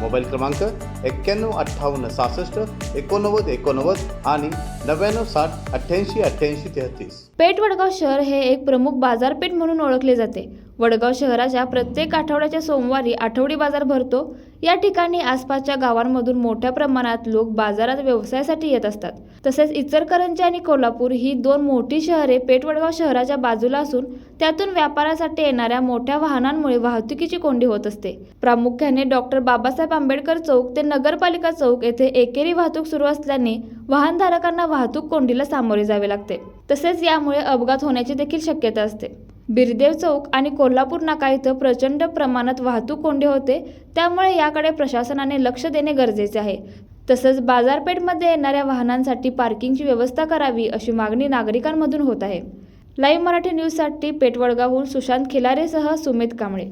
Mobile क्रमांक एक्क्याण्णव अठ्ठावन्न सहासष्ट एकोणनव्वद एकोणनव्वद आणि नव्याण्णव साठ अठ्ठ्याऐंशी अठ्ठ्याऐंशी तेहतीस. पेठ वडगाव शहर हे एक प्रमुख बाजारपेठ म्हणून ओळखले जाते. वडगाव शहराच्या प्रत्येक आठवड्याच्या सोमवारी आठवडी बाजार भरतो. या ठिकाणी आसपासच्या गावांमधून मोठ्या प्रमाणात लोक बाजारात व्यवसायासाठी येत असतात. तसेच इचलकरंजी आणि कोल्हापूर ही दोन मोठी शहरे पेठवडगाव शहराच्या बाजूला असून त्यातून व्यापारासाठी येणाऱ्या मोठ्या वाहनांमुळे वाहतुकीची कोंडी होत असते. प्रामुख्याने डॉक्टर बाबासाहेब आंबेडकर चौक ते नगरपालिका चौक येथे एकेरी वाहतूक सुरू असल्याने वाहनधारकांना वाहतूक कोंडीला सामोरे जावे लागते. तसेच यामुळे अपघात होण्याची देखील शक्यता असते. बिरदेव चौक आणि कोल्हापूर नाका इथं प्रचंड प्रमाणात वाहतूक कोंडी होते त्यामुळे याकडे प्रशासनाने लक्ष देणे गरजेचे आहे. तसंच बाजारपेठमध्ये येणाऱ्या वाहनांसाठी पार्किंगची व्यवस्था करावी अशी मागणी नागरिकांमधून होत आहे. लाईव्ह मराठी न्यूजसाठी पेटवडगावहून सुशांत खिलारेसह सुमित कांबळे.